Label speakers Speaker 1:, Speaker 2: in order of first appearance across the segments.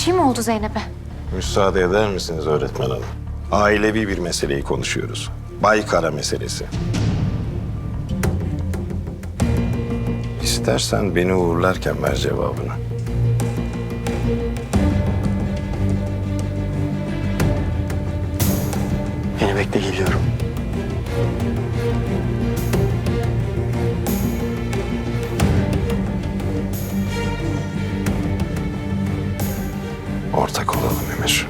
Speaker 1: şey mi oldu Zeynep'e?
Speaker 2: Müsaade eder misiniz öğretmen hanım? Ailevi bir meseleyi konuşuyoruz. Baykara meselesi. İstersen beni uğurlarken ver cevabını.
Speaker 3: Beni bekle geliyorum.
Speaker 2: Ortak olalım Emir.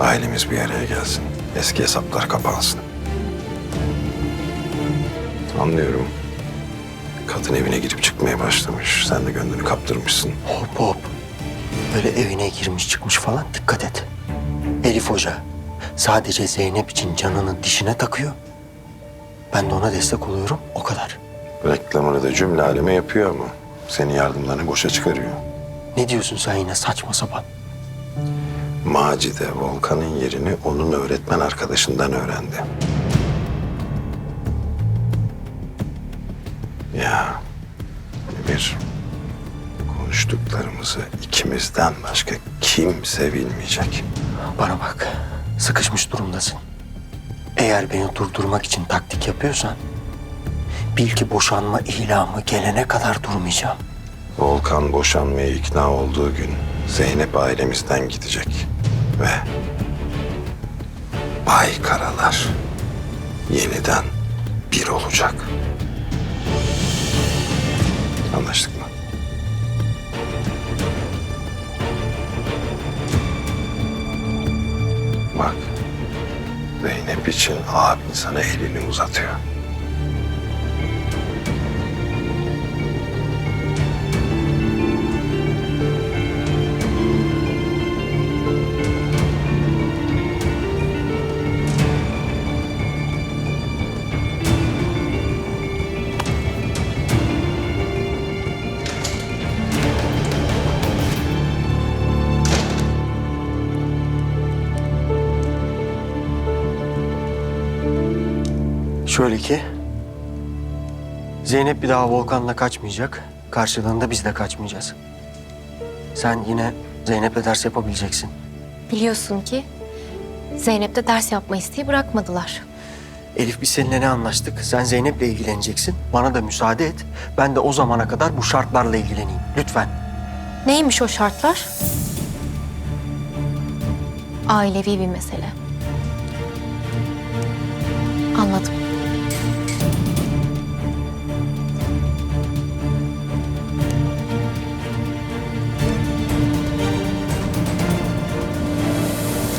Speaker 2: Ailemiz bir araya gelsin. Eski hesaplar kapansın. Anlıyorum. Kadın evine girip çıkmaya başlamış. Sen de gönlünü kaptırmışsın.
Speaker 3: Hop hop. Böyle evine girmiş çıkmış falan dikkat et. Elif Hoca sadece Zeynep için canını dişine takıyor. Ben de ona destek oluyorum o kadar.
Speaker 2: Reklamını da cümle aleme yapıyor ama senin yardımlarını boşa çıkarıyor.
Speaker 3: Ne diyorsun sen yine saçma sapan?
Speaker 2: Macide Volkan'ın yerini onun öğretmen arkadaşından öğrendi. Ya Emir, konuştuklarımızı ikimizden başka kimse bilmeyecek.
Speaker 3: Bana bak sıkışmış durumdasın. Eğer beni durdurmak için taktik yapıyorsan... ...bil ki boşanma ilamı gelene kadar durmayacağım.
Speaker 2: Volkan boşanmaya ikna olduğu gün Zeynep ailemizden gidecek. Ve Bay Karalar yeniden bir olacak. Anlaştık mı? Bak, Zeynep için abin sana elini uzatıyor.
Speaker 3: Şöyle ki... Zeynep bir daha Volkan'la kaçmayacak. Karşılığında biz de kaçmayacağız. Sen yine Zeynep'le ders yapabileceksin.
Speaker 1: Biliyorsun ki Zeynep'te ders yapma isteği bırakmadılar.
Speaker 3: Elif biz seninle ne anlaştık? Sen Zeynep'le ilgileneceksin. Bana da müsaade et. Ben de o zamana kadar bu şartlarla ilgileneyim. Lütfen.
Speaker 1: Neymiş o şartlar? Ailevi bir mesele. Anlat